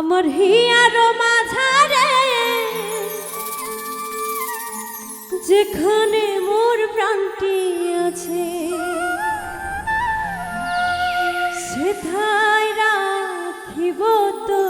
আমার হিয়ার মাঝারে যেখানে মোর প্রাণটি আছে সেথায় রাখিব তোর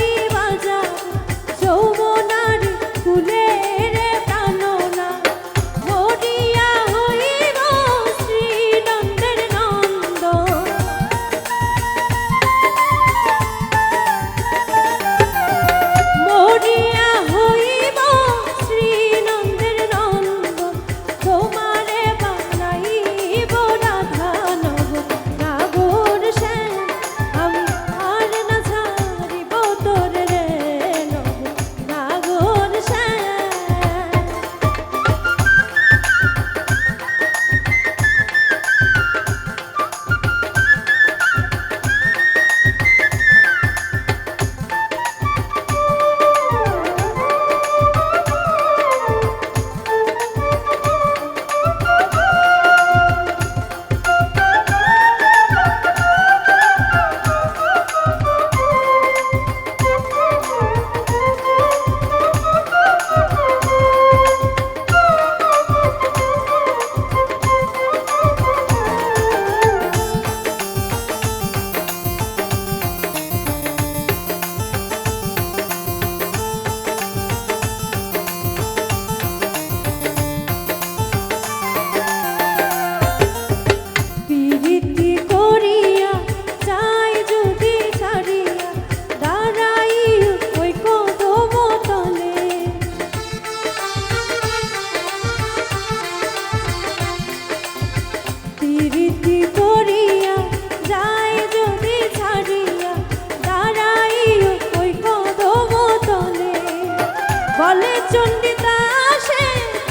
বলে চণ্ডিদাসে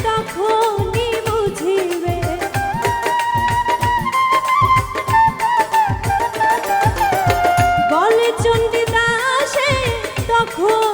তখনই বুঝিবে। বলে চণ্ডিদাসে তখন